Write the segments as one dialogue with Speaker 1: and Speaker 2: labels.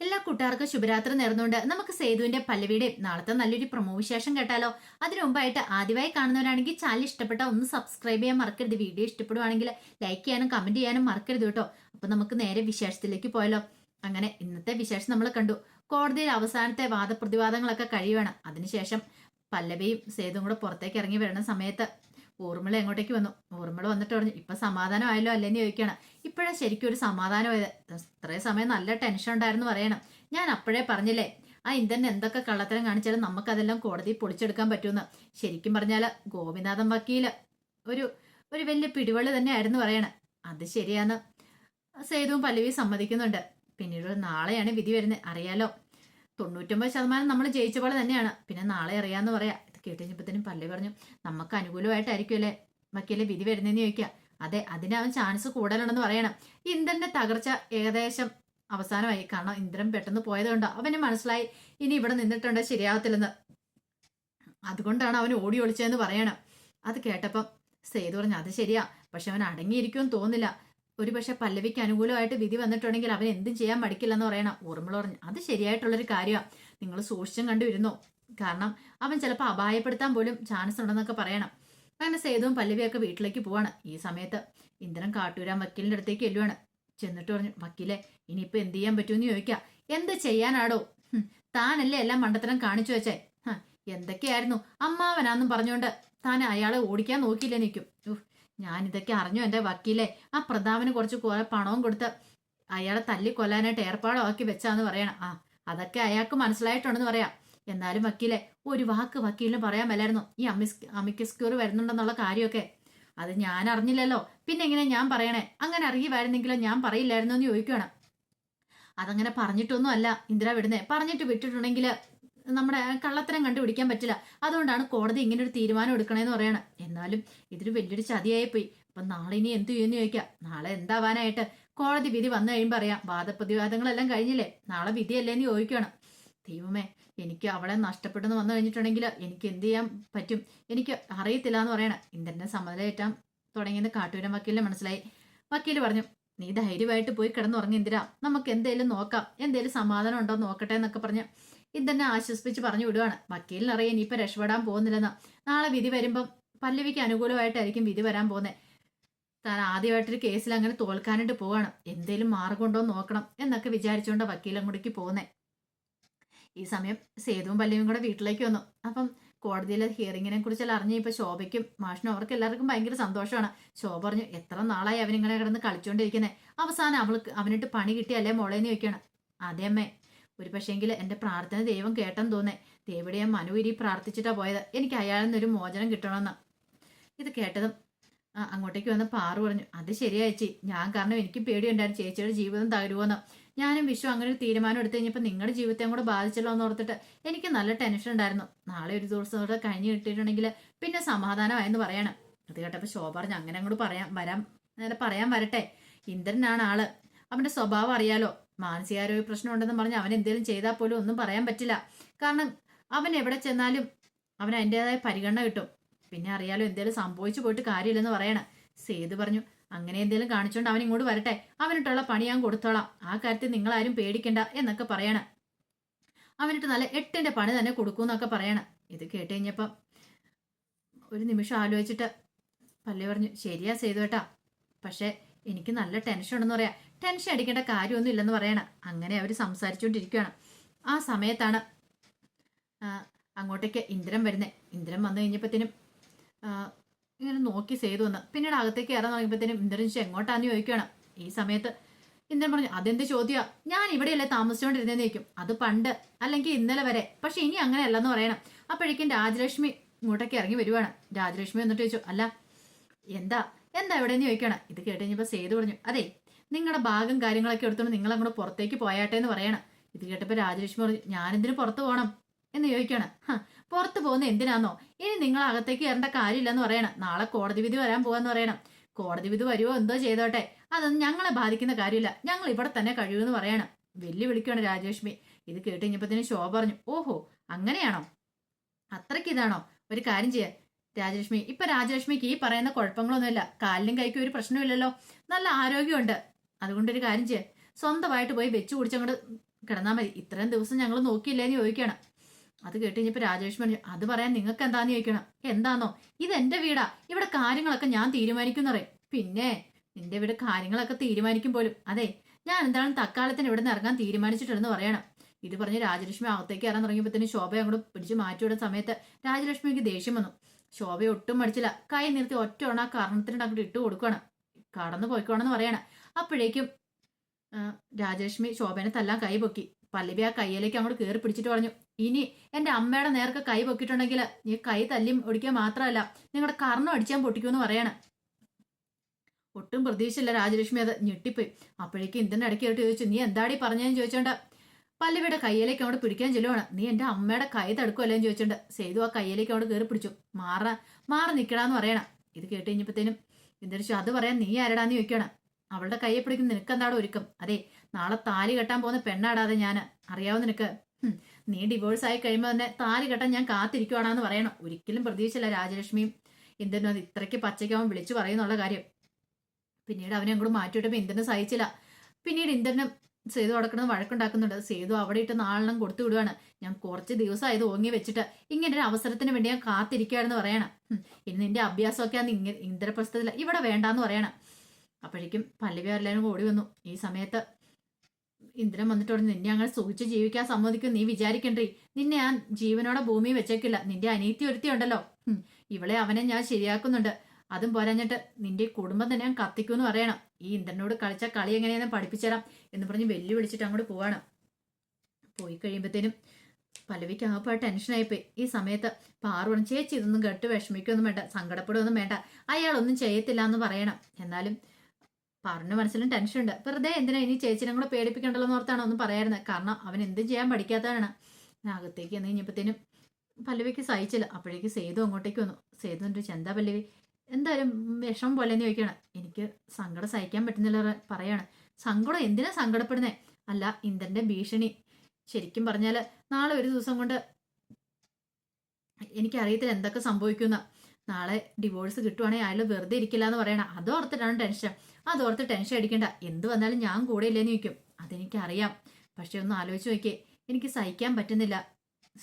Speaker 1: എല്ലാ കൂട്ടുകാർക്കും ശുഭരാത്രി നേർന്നുകൊണ്ട് നമുക്ക് സേതുവിന്റെ പല്ലവിയുടെ നാളത്തെ നല്ലൊരു പ്രൊമോ വിശേഷം കേട്ടാലോ. അതിനു മുമ്പായിട്ട് ആദ്യമായി കാണുന്നവരാണെങ്കിൽ ചാനൽ ഇഷ്ടപ്പെട്ട ഒന്ന് സബ്സ്ക്രൈബ് ചെയ്യാൻ മറക്കരുത്. വീഡിയോ ഇഷ്ടപ്പെടുവാണെങ്കിൽ ലൈക്ക് ചെയ്യാനും കമന്റ് ചെയ്യാനും മറക്കരുത് കേട്ടോ. അപ്പൊ നമുക്ക് നേരെ വിശേഷത്തിലേക്ക് പോയാലോ. അങ്ങനെ ഇന്നത്തെ വിശേഷം നമ്മൾ കണ്ടു. കോടതിയിൽ അവസാനത്തെ വാദപ്രതിവാദങ്ങളൊക്കെ കഴിയുവാണ്. അതിനുശേഷം പല്ലവിയും സേതുവും കൂടെ പുറത്തേക്ക് ഇറങ്ങി വരുന്ന സമയത്ത് ഊർമിള എങ്ങോട്ടേക്ക് വന്നു? ഊർമിള വന്നിട്ട് പറഞ്ഞു ഇപ്പൊ സമാധാനമായല്ലോ അല്ലെന്ന് ചോദിക്കണം ഇപ്പോഴാ ശരിക്കും ഒരു സമാധാനമായത്. ഇത്രയും സമയം നല്ല ടെൻഷൻ ഉണ്ടായിരുന്നു പറയണം. ഞാൻ അപ്പോഴേ പറഞ്ഞില്ലേ ആ ഇന്ത്യൻ എന്തൊക്കെ കള്ളത്തരം കാണിച്ചാലും നമുക്കതെല്ലാം കോടതി പൊളിച്ചെടുക്കാൻ പറ്റുമെന്ന് ശരിക്കും പറഞ്ഞാൽ ഗോപിനാഥൻ വക്കീൽ ഒരു ഒരു വലിയ പിടിവള്ളി തന്നെയായിരുന്നു പറയണം. അത് ശരിയാന്ന് സേതുവും പല്ലവി സമ്മതിക്കുന്നുണ്ട്. പിന്നീട് നാളെയാണ് വിധി വരുന്നത്. അറിയാലോ തൊണ്ണൂറ്റൊമ്പത് ശതമാനം നമ്മൾ ജയിച്ച പോലെ തന്നെയാണ്. പിന്നെ നാളെ അറിയാന്ന് പറയാ. കേട്ടുകഴിഞ്ഞപ്പോഴത്തേനും പല്ലവി പറഞ്ഞു നമുക്ക് അനുകൂലമായിട്ടായിരിക്കുമല്ലേ? വക്കീലെ വിധി വരുന്നതെന്ന് ചോദിക്കുക അതെ അതിനവൻ ചാൻസ് കൂടുതലുണ്ടെന്ന് പറയണം. ഇന്ദ്രന്റെ തകർച്ച ഏകദേശം അവസാനമായി. കാരണം ഇന്ദ്രൻ പെട്ടെന്ന് പോയതുകൊണ്ട് അവന് മനസ്സിലായി ഇനി ഇവിടെ നിന്നിട്ടുണ്ട് ശരിയാവത്തില്ലെന്ന്. അതുകൊണ്ടാണ് അവൻ ഓടി ഒളിച്ചതെന്ന് പറയണം. അത് കേട്ടപ്പം സേതു പറഞ്ഞു അത് ശരിയാ. പക്ഷെ അവൻ അടങ്ങിയിരിക്കുമെന്ന് തോന്നില്ല ഒരു പക്ഷെ പല്ലവിക്ക് അനുകൂലമായിട്ട് വിധി വന്നിട്ടുണ്ടെങ്കിൽ അവൻ എന്തും ചെയ്യാൻ മടിക്കില്ലെന്ന് പറയണം. ഊർമിള പറഞ്ഞു അത് ശരിയായിട്ടുള്ളൊരു കാര്യമാണ് നിങ്ങൾ സൂക്ഷിച്ചും കണ്ടുവരുന്നു കാരണം അവൻ ചിലപ്പോൾ അപായപ്പെടുത്താൻ പോലും ചാൻസ് ഉണ്ടെന്നൊക്കെ പറയണം. അങ്ങനെ സേതുവും പല്ലവിയൊക്കെ വീട്ടിലേക്ക് പോവാണ്. ഈ സമയത്ത് ഇന്ദ്രൻ കാട്ടൂരാൻ വക്കീലിന്റെ അടുത്തേക്ക് എല്ലുവാണ് ചെന്നിട്ട് പറഞ്ഞു വക്കീലെ ഇനിയിപ്പോൾ എന്ത് ചെയ്യാൻ പറ്റുമെന്ന് ചോദിക്കാം. എന്ത് ചെയ്യാനാടോ? താനല്ലേ എല്ലാം മണ്ടത്തരം കാണിച്ചു വെച്ചേ. എന്തൊക്കെയായിരുന്നു? അമ്മാവനാന്നും പറഞ്ഞുകൊണ്ട് താൻ അയാളെ ഓടിക്കാൻ നോക്കിയില്ലേ നിൽക്കും. ഞാൻ ഇതൊക്കെ അറിഞ്ഞു എന്റെ വക്കീലെ. ആ പ്രതാപന് കുറച്ച് കുറെ പണവും കൊടുത്ത് അയാളെ തല്ലി കൊല്ലാനായിട്ട് ഏർപ്പാടാക്കി വെച്ചാന്ന് പറയണം. ആ അതൊക്കെ അയാൾക്ക് മനസ്സിലായിട്ടുണ്ടെന്ന് പറയാം. എന്നാലും വക്കീലെ ഒരു വാക്ക് വക്കീലിന് പറയാൻ മേലായിരുന്നു ഈ അമിസ് അമിക്കസ്ക്യൂർ വരുന്നുണ്ടെന്നുള്ള കാര്യമൊക്കെ. അത് ഞാൻ അറിഞ്ഞില്ലല്ലോ. പിന്നെ എങ്ങനെ ഞാൻ പറയണേ? അങ്ങനെ അറിയുമായിരുന്നെങ്കിലോ ഞാൻ പറയില്ലായിരുന്നു എന്ന് ചോദിക്കുകയാണ് അതങ്ങനെ പറഞ്ഞിട്ടൊന്നും അല്ല ഇന്ദിര വിടുന്നേ. പറഞ്ഞിട്ട് വിട്ടിട്ടുണ്ടെങ്കിൽ നമ്മുടെ കള്ളത്തരം കണ്ടുപിടിക്കാൻ പറ്റില്ല. അതുകൊണ്ടാണ് കോടതി ഇങ്ങനെ ഒരു തീരുമാനം എടുക്കണേന്ന് പറയണം. എന്നാലും ഇതൊരു വലിയൊരു ചതിയായി പോയി അപ്പൊ നാളെ ഇനി എന്ത് ചെയ്യുമെന്ന് ചോദിക്കാം. നാളെ എന്താവാനായിട്ട്? കോടതി വിധി വന്നു കഴിയുമ്പോൾ അറിയാം. വാദപ്രതിവാദങ്ങളെല്ലാം കഴിഞ്ഞില്ലേ? നാളെ വിധിയല്ലേന്ന് ചോദിക്കണം ദൈവമേ എനിക്ക് അവളെ നഷ്ടപ്പെട്ടെന്ന് വന്നു കഴിഞ്ഞിട്ടുണ്ടെങ്കിൽ എനിക്ക് എന്ത് ചെയ്യാൻ പറ്റും? എനിക്ക് അറിയത്തില്ല എന്ന് പറയണ. ഇന്ദ്രനെ സമ്മതലേറ്റാൻ തുടങ്ങിയെന്ന് കാട്ടൂരം വക്കീലിനെ മനസ്സിലായി. വക്കീൽ പറഞ്ഞു നീ ധൈര്യമായിട്ട് പോയി കിടന്നുറങ്ങി ഇന്ദിര. നമുക്ക് എന്തേലും നോക്കാം. എന്തേലും സമാധാനം ഉണ്ടോ നോക്കട്ടെ എന്നൊക്കെ പറഞ്ഞ് ഇന്ദ്രനെ ആശ്വസിപ്പിച്ച് പറഞ്ഞു വിടുവാണ്. വക്കീലിനറിയാൻ ഇനിയിപ്പോൾ രക്ഷപ്പെടാൻ പോകുന്നില്ലെന്ന്. നാളെ വിധി വരുമ്പം പല്ലവിക്ക് അനുകൂലമായിട്ടായിരിക്കും വിധി വരാൻ പോകുന്നത് താൻ ആദ്യമായിട്ടൊരു കേസിൽ അങ്ങനെ തോൽക്കാനായിട്ട് പോവാണ്. എന്തേലും മാർഗമുണ്ടോ നോക്കണം എന്നൊക്കെ വിചാരിച്ചുകൊണ്ട് വക്കീലങ്ങോട്ടേക്ക് പോകുന്നേ. ഈ സമയം സേതുവും പല്ലിയും കൂടെ വീട്ടിലേക്ക് വന്നു. അപ്പം കോടതിയിലെ ഹിയറിങ്ങിനെ കുറിച്ചെല്ലാം അറിഞ്ഞ് ഇപ്പൊ ശോഭയ്ക്കും മാഷിനും അവർക്ക് എല്ലാവർക്കും ഭയങ്കര സന്തോഷമാണ്. ശോഭ പറഞ്ഞു എത്ര നാളായി അവനിങ്ങനെ കിടന്ന് കളിച്ചുകൊണ്ടിരിക്കുന്നത് അവസാനം അവൾക്ക് അവനിട്ട് പണി കിട്ടിയല്ലേ മോളേന്ന് ചോദിക്കണം അതെ അമ്മേ. ഒരു പക്ഷേങ്കിൽ എന്റെ പ്രാർത്ഥന ദൈവം കേട്ടെന്ന് തോന്നേ ദേവിടെ ഞാൻ മനുവിരി പ്രാർത്ഥിച്ചിട്ടാ പോയത്. എനിക്ക് അയാളിൽ നിന്നൊരു മോചനം കിട്ടണമെന്ന്. ഇത് കേട്ടതും അങ്ങോട്ടേക്ക് വന്ന് പാറു പറഞ്ഞു അത് ശരിയായി ചേച്ചി. ഞാൻ കാരണം എനിക്ക് പേടിയുണ്ടായിരുന്നു. ചേച്ചിയുടെ ജീവിതം തകരുമോന്ന് ഞാനും വിശ്വം അങ്ങനെ ഒരു തീരുമാനം എടുത്തു കഴിഞ്ഞപ്പോൾ നിങ്ങളുടെ ജീവിതത്തെയും കൂടെ ബാധിച്ചല്ലോ എന്ന് ഓർത്തിട്ട് എനിക്ക് നല്ല ടെൻഷൻ ഉണ്ടായിരുന്നു. നാളെ ഒരു ദിവസം കൂടെ കഴിഞ്ഞ് കിട്ടിയിട്ടുണ്ടെങ്കിൽ പിന്നെ സമാധാനമായെന്ന് പറയണം. അത് കേട്ടപ്പോൾ ശോഭ പറഞ്ഞു അങ്ങനെ അങ്ങോട്ട് പറയാൻ വരാൻ നേരെ പറയാൻ വരട്ടെ. ഇന്ദ്രനാണ് ആൾ. അവന്റെ സ്വഭാവം അറിയാലോ. മാനസികാരോഗ്യ പ്രശ്നം ഉണ്ടെന്ന് പറഞ്ഞ് അവൻ എന്തെങ്കിലും ചെയ്താൽ പോലും ഒന്നും പറയാൻ പറ്റില്ല. കാരണം അവൻ എവിടെ ചെന്നാലും അവൻ അതിന്റെതായ പരിഗണന കിട്ടും. പിന്നെ അറിയാലോ എന്തെങ്കിലും സംഭവിച്ചു പോയിട്ട് കാര്യമില്ലെന്ന് പറയണം. സേതു പറഞ്ഞു അങ്ങനെ എന്തെങ്കിലും കാണിച്ചോണ്ട് അവൻ ഇങ്ങോട്ട് വരട്ടെ. അവനിട്ടുള്ള പണി ഞാൻ കൊടുത്തോളാം. ആ കാര്യത്തിൽ നിങ്ങളാരും പേടിക്കണ്ട എന്നൊക്കെ പറയണം. അവനിട്ട് നല്ല എട്ടിന്റെ പണി തന്നെ കൊടുക്കൂന്നൊക്കെ പറയണം. ഇത് കേട്ട് കഴിഞ്ഞപ്പം ഒരു നിമിഷം ആലോചിച്ചിട്ട് പള്ളി പറഞ്ഞു ശരിയാ ചെയ്തു കേട്ടാ പക്ഷെ എനിക്ക് നല്ല ടെൻഷൻ ഉണ്ടെന്ന് പറയാം. ടെൻഷൻ അടിക്കേണ്ട കാര്യമൊന്നും ഇല്ലെന്ന് പറയണം. അങ്ങനെ അവർ സംസാരിച്ചുകൊണ്ടിരിക്കുകയാണ് ആ സമയത്താണ് അങ്ങോട്ടേക്ക് ഇന്ദ്രൻ വരുന്നത് ഇന്ദ്രൻ വന്നു കഴിഞ്ഞപ്പോഴത്തേനും ഇങ്ങനെ നോക്കി സേതു വന്ന് പിന്നീട് അകത്തേക്ക് ഇറങ്ങി തുടങ്ങിയപ്പോഴത്തേനും ഇന്ദ്രൻ എങ്ങോട്ടാന്ന് ചോദിക്കുകയാണ് ഈ സമയത്ത് ഇന്ദ്രൻ പറഞ്ഞു അതെന്ത് ചോദ്യ? ഞാൻ ഇവിടെയല്ലേ താമസിച്ചുകൊണ്ടിരുന്നേന്ന് ചോദിക്കും. അത് പണ്ട് അല്ലെങ്കിൽ ഇന്നലെ വരെ. പക്ഷെ ഇനി അങ്ങനെയല്ലെന്ന് പറയണം. അപ്പോഴേക്കും രാജലക്ഷ്മി ഇങ്ങോട്ടേക്ക് ഇറങ്ങി വരുവാണ്. രാജലക്ഷ്മി എന്നിട്ട് ചോദിച്ചു അല്ല എന്താ? എന്താ എവിടെയെന്ന് ചോദിക്കണം ഇത് കേട്ട് കഴിഞ്ഞപ്പോൾ സേതു പറഞ്ഞു അതെ നിങ്ങളുടെ ഭാഗം കാര്യങ്ങളൊക്കെ എടുത്തോണ്ട് നിങ്ങൾ അങ്ങോട്ട് പുറത്തേക്ക് പോയാട്ടെ എന്ന് പറയണം. ഇത് കേട്ടപ്പോൾ രാജലക്ഷ്മി പറഞ്ഞു ഞാനെന്തിനു പുറത്ത് പോകണം എന്ന് ചോദിക്കണം. പുറത്തു പോകുന്ന എന്തിനാന്നോ? ഇനി നിങ്ങൾ അകത്തേക്ക് കയറേണ്ട കാര്യമില്ലെന്ന് പറയണം. നാളെ കോടതി വിധി വരാൻ പോവാന്ന് പറയണം. കോടതി വിധി വരുവോ എന്തോ ചെയ്തോട്ടെ. അതൊന്നും ഞങ്ങളെ ബാധിക്കുന്ന കാര്യമില്ല. ഞങ്ങൾ ഇവിടെ തന്നെ കഴിയുമെന്ന് പറയണം. വെല്ലുവിളിക്കുകയാണ് രാജലക്ഷ്മി. ഇത് കേട്ട് കഴിഞ്ഞപ്പത്തിന് ശോഭ പറഞ്ഞു ഓഹോ അങ്ങനെയാണോ? അത്രയ്ക്ക് ഇതാണോ? ഒരു കാര്യം ചെയ്യാൻ രാജലക്ഷ്മി ഇപ്പൊ രാജലക്ഷ്മിക്ക് ഈ പറയുന്ന കുഴപ്പങ്ങളൊന്നുമില്ല. കാലിലും കൈക്കും ഒരു പ്രശ്നമില്ലല്ലോ. നല്ല ആരോഗ്യമുണ്ട്. അതുകൊണ്ടൊരു കാര്യം ചെയ്യാം. സ്വന്തമായിട്ട് പോയി വെച്ച് കുടിച്ചങ്ങോട്ട് കിടന്നാൽ മതി. ഇത്രയും ദിവസം ഞങ്ങൾ നോക്കിയില്ലേന്ന് ചോദിക്കണം. അത് കേട്ട് കഴിഞ്ഞപ്പോൾ രാജേഷ് പറഞ്ഞു അത് പറയാൻ നിങ്ങൾക്ക് എന്താന്ന് ചോദിക്കണം? എന്താണോ ഇത് എന്റെ വീടാ. ഇവിടെ കാര്യങ്ങളൊക്കെ ഞാൻ തീരുമാനിക്കുന്നറേ. പിന്നെ? നിന്റെ വീട് കാര്യങ്ങളൊക്കെ തീരുമാനിക്കും പോലും. അതെ ഞാൻ എന്താണ് തക്കാലത്തിന് ഇവിടെ നിന്ന് ഇറങ്ങാൻ തീരുമാനിച്ചിട്ടുണ്ടെന്ന് പറയണം. ഇത് പറഞ്ഞ് രാജലക്ഷ്മി അകത്തേക്ക് ഇറങ്ങാൻ തുടങ്ങിയപ്പോഴത്തേന് ശോഭ അങ്ങോട്ട് പിടിച്ച് മാറ്റിവിടുന്ന സമയത്ത് രാജലക്ഷ്മിക്ക് ദേഷ്യം വന്നു. ശോഭ ഒട്ടും മടിച്ചില്ല. കൈ നിർത്തി ഒറ്റ ഓണ കാരണത്തിന് അങ്ങോട്ട് ഇട്ട് കൊടുക്കണം കടന്നു പോയിക്കോണെന്ന് പറയണം. അപ്പോഴേക്കും രാജലക്ഷ്മി ശോഭനെ തല്ലാൻ കൈ പൊക്കി. പല്ലവി ആ കയ്യിലേക്ക് അങ്ങോട്ട് കയറി പിടിച്ചിട്ട് പറഞ്ഞു ഇനി എന്റെ അമ്മയുടെ നേർക്ക് കൈ പൊക്കിയിട്ടുണ്ടെങ്കിൽ നീ കൈ തല്ലി ഒടിക്കുക മാത്രമല്ല നിങ്ങളുടെ കർണം അടിച്ചാൻ പൊട്ടിക്കുമെന്ന് പറയണം. ഒട്ടും പ്രതീക്ഷയില്ല രാജലക്ഷ്മി അത് ഞെട്ടിപ്പോയി. അപ്പോഴേക്കും ഇന്ത്യന്റെ ഇടയ്ക്ക് ചോദിച്ചു നീ എന്താടി പറഞ്ഞതെന്ന് ചോദിച്ചോണ്ട്? പല്ലവിയുടെ കയ്യിലേക്ക് അവിടെ പിടിക്കാൻ ചെല്ലുവാണ്. നീ എന്റെ അമ്മയുടെ കൈ തടുക്കുമല്ലേന്ന് ചോദിച്ചോണ്ട് സേതു ആ കയ്യിലേക്ക് അവിടെ കയറി പിടിച്ചു. മാറ മാറി നിൽക്കടാന്ന് പറയണം. ഇത് കേട്ട് കഴിഞ്ഞപ്പോഴത്തേനും ഇന്ദിരിച്ചു അത് പറയാൻ നീ ആരടാന്ന് ചോദിക്കണം അവളുടെ കയ്യെ പിടിക്കുന്ന നിനക്ക് എന്താടോ ഒരുക്കം? അതെ നാളെ താലി കെട്ടാൻ പോകുന്ന പെണ്ണാടാതെ ഞാൻ അറിയാവോ നിനക്ക്? നീ ഡിവോഴ്സ് ആയി കഴിയുമ്പോൾ തന്നെ താലി കെട്ടാൻ ഞാൻ കാത്തിരിക്കുവാണെന്ന് പറയണം. ഒരിക്കലും പ്രതീക്ഷയില്ല രാജലക്ഷ്മിയും. ഇന്ദനും അത് ഇത്രയ്ക്ക് പച്ചയ്ക്കാവൻ വിളിച്ചു പറയുന്നുള്ള കാര്യം. പിന്നീട് അവനെ അങ്ങോട്ട് മാറ്റിവിട്ടപ്പോൾ ഇന്ദ്രനും സഹിച്ചില്ല. പിന്നീട് ഇന്ദ്രനും സേതു അടക്കുന്നത് വഴക്കുണ്ടാക്കുന്നുണ്ട്. സേതു അവിടെ ഇട്ട് നാളെണ്ണം കൊടുത്തു വിടുവാണ്. ഞാൻ കുറച്ച് ദിവസമായത് ഓങ്ങി വെച്ചിട്ട് ഇങ്ങനെ ഒരു അവസരത്തിന് വേണ്ടി ഞാൻ കാത്തിരിക്കുകയാണെന്ന് പറയണം. ഇനി നിന്റെ അഭ്യാസമൊക്കെ അന്ന് ഇങ്ങനെ ഇന്ദ്രപ്രസ്ഥത്തിൽ ഇവിടെ വേണ്ടാന്ന് പറയണം. അപ്പോഴേക്കും പല്ലവി എല്ലാവരും ഓടി വന്നു. ഈ സമയത്ത് ഇന്ദ്രൻ വന്നിട്ട് പറഞ്ഞു നിന്നെ അങ്ങനെ സുഖിച്ച് ജീവിക്കാൻ സമ്മതിക്കും നീ വിചാരിക്കണ്ടേ? നിന്നെ ആ ജീവനോടെ ഭൂമി വെച്ചേക്കില്ല. നിന്റെ അനീതി ഒരുത്തി ഉണ്ടല്ലോ. ഇവളെ അവനെ ഞാൻ ശരിയാക്കുന്നുണ്ട്. അതും പോരാഞ്ഞിട്ട് നിന്റെ കുടുംബം തന്നെ ഞാൻ കത്തിക്കൂന്ന് പറയണം. ഈ ഇന്ദ്രനോട് കളിച്ച കളി എങ്ങനെയാണെന്ന് പഠിപ്പിച്ചരാം എന്ന് പറഞ്ഞ് വെല്ലുവിളിച്ചിട്ട് അങ്ങോട്ട് പോവാണ്. പോയി കഴിയുമ്പോഴത്തേനും പല്ലവിക്ക് ടെൻഷൻ ടെൻഷനായിപ്പോയി ഈ സമയത്ത് പാറു പറഞ്ഞു ചേച്ചി ഇതൊന്നും കേട്ട് വിഷമിക്കൊന്നും വേണ്ട. സങ്കടപ്പെടുകയൊന്നും വേണ്ട. അയാളൊന്നും ചെയ്യത്തില്ല എന്ന് പറയണം. എന്നാലും പാറിന്റെ മനസ്സിലും ടെൻഷൻ ഉണ്ട്. വെറുതെ എന്തിനാ ഇനി ചേച്ചിനെ കൂടെ പേടിപ്പിക്കണ്ടല്ലോ എന്ന് ഓർത്താണ് ഒന്നും പറയാറുന്നത് കാരണം അവൻ എന്തും ചെയ്യാൻ പഠിക്കാത്തതാണ് അകത്തേക്ക് എന്ന് കഴിഞ്ഞപ്പോഴത്തേനും പല്ലവിക്ക് സഹിച്ചില്ല. അപ്പോഴേക്ക് സേതു അങ്ങോട്ടേക്ക് വന്നു. സേതു എന്റെ എന്താ പല്ലവി? എന്തായാലും വിഷമം പോലെ എന്ന് ചോദിക്കണം എനിക്ക് സങ്കടം സഹിക്കാൻ പറ്റുന്നില്ല പറ- പറയാണ്. സങ്കടം? എന്തിനാ സങ്കടപ്പെടുന്നേ? അല്ല ഇന്ദ്രന്റെ ഭീഷണി. ശരിക്കും പറഞ്ഞാൽ നാളെ ഒരു ദിവസം കൊണ്ട് എനിക്കറിയത്തില്ല എന്തൊക്കെ സംഭവിക്കുന്ന നാളെ ഡിവോഴ്സ് കിട്ടുവാണെങ്കിൽ അയാൾ വെറുതെ ഇരിക്കില്ല എന്ന് പറയണം. അതോർത്തിട്ടാണ് ടെൻഷൻ അതോർത്ത് ടെൻഷൻ അടിക്കണ്ട. എന്ത് വന്നാലും ഞാൻ കൂടെ ഇല്ലെന്ന് ചോദിക്കും. അതെനിക്കറിയാം. പക്ഷെ ഒന്ന് ആലോചിച്ച് നോക്കിയേ. എനിക്ക് സഹിക്കാൻ പറ്റുന്നില്ല.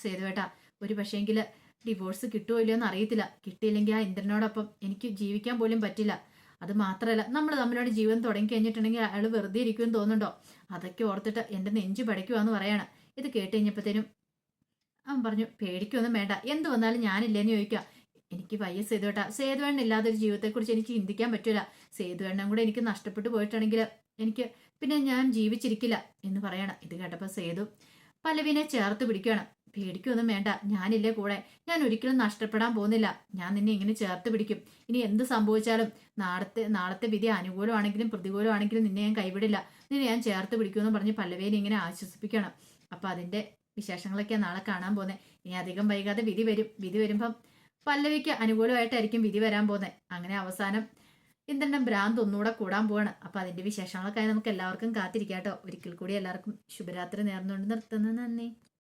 Speaker 1: സേതുവേട്ടാ ഒരു പക്ഷേങ്കിൽ ഡിവോഴ്സ് കിട്ടുമോ ഇല്ലയോ എന്ന് അറിയത്തില്ല. കിട്ടിയില്ലെങ്കിൽ ആ ഇന്ദ്രനോടൊപ്പം എനിക്ക് ജീവിക്കാൻ പോലും പറ്റില്ല. അത് മാത്രമല്ല നമ്മൾ തമ്മിലോട് ജീവിതം തുടങ്ങി കഴിഞ്ഞിട്ടുണ്ടെങ്കിൽ അയാൾ വെറുതെ ഇരിക്കുമെന്ന് തോന്നുന്നുണ്ടോ? അതൊക്കെ ഓർത്തിട്ട് എന്റെ നെഞ്ചു പടയ്ക്കുവാന്ന് പറയണം. ഇത് കേട്ട് കഴിഞ്ഞപ്പോഴത്തേനും അവൻ പറഞ്ഞു പേടിക്കൊന്നും വേണ്ട. എന്ത് വന്നാലും ഞാനില്ലേന്ന് ചോദിക്കുക. എനിക്ക് വയ്യ സേതുവേട്ട സേതുവേണ്ണ ഇല്ലാതൊരു ജീവിതത്തെക്കുറിച്ച് എനിക്ക് ചിന്തിക്കാൻ പറ്റില്ല സേതുവേണ്ണം കൂടെ എനിക്ക് നഷ്ടപ്പെട്ടു പോയിട്ടാണെങ്കിൽ എനിക്ക് പിന്നെ ഞാൻ ജീവിച്ചിരിക്കില്ല എന്ന് പറയണം. ഇത് കേട്ടപ്പോൾ സേതു പല്ലവിനെ ചേർത്ത് പിടിക്കണം പേടിക്കൊന്നും വേണ്ട. ഞാനില്ലേ കൂടെ. ഞാൻ ഒരിക്കലും നഷ്ടപ്പെടാൻ പോകുന്നില്ല. ഞാൻ നിന്നെ ഇങ്ങനെ ചേർത്ത് പിടിക്കും. ഇനി എന്ത് സംഭവിച്ചാലും നാളത്തെ നാളത്തെ വിധി അനുകൂലമാണെങ്കിലും പ്രതികൂലമാണെങ്കിലും നിന്നെ ഞാൻ കൈവിടില്ല. നിന്നെ ഞാൻ ചേർത്ത് പിടിക്കുമെന്ന് പറഞ്ഞ് പല്ലവിനെ ഇങ്ങനെ ആശ്വസിപ്പിക്കണം. അപ്പൊ അതിന്റെ വിശേഷങ്ങളൊക്കെ നാളെ കാണാൻ പോകുന്നത് ഇനി അധികം വൈകാതെ വിധി വരും. വിധി വരുമ്പം പല്ലവിക്ക് അനുകൂലമായിട്ടായിരിക്കും വിധി വരാൻ പോകുന്നത് അങ്ങനെ അവസാനം ഇന്ദ്രനും ഭ്രാന്ത് ഒന്നുകൂടെ കൂടാൻ പോവാണ്. അപ്പൊ അതിന്റെ വിശേഷങ്ങളൊക്കെ നമുക്ക് എല്ലാവർക്കും കാത്തിരിക്കാട്ടോ ഒരിക്കൽ കൂടി എല്ലാവർക്കും ശുഭരാത്രി നേർന്നുകൊണ്ട് നിർത്തുന്നു. നന്ദി.